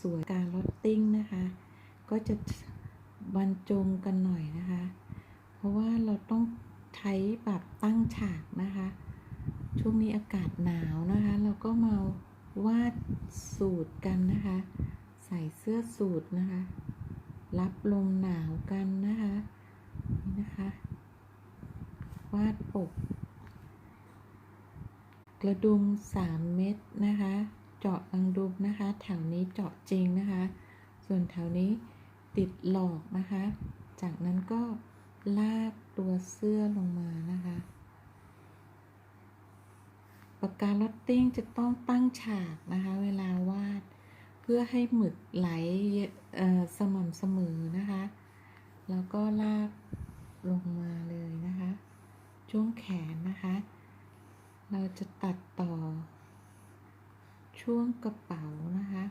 สวยการลอตติ้งนะคะ ก็จะบรรจงกันหน่อยนะคะ เพราะว่าเราต้องใช้แบบตั้งฉากนะคะ ช่วงนี้อากาศหนาวนะคะ เราก็มาวาดสูตรกันนะคะ ใส่เสื้อสูตรนะคะ รับลมหนาวกันนะคะนี่นะคะ วาดอกกระดุม3เม็ดนะคะ เจาะรังดุมนะคะแถวนี้เจาะจริงนะคะ ส่วนแถวนี้ติดหลอกนะคะ จากนั้นก็ลากตัวเสื้อลงมานะคะปากกาลอตติ้งจะต้องตั้งฉากนะคะ เวลาวาด เพื่อให้หมึกไหลสม่ำเสมอนะคะ แล้วก็ลากลงมาเลยนะคะ ช่วงแขนนะคะ เราจะตัดต่อ ช่วงกระเป๋านะคะ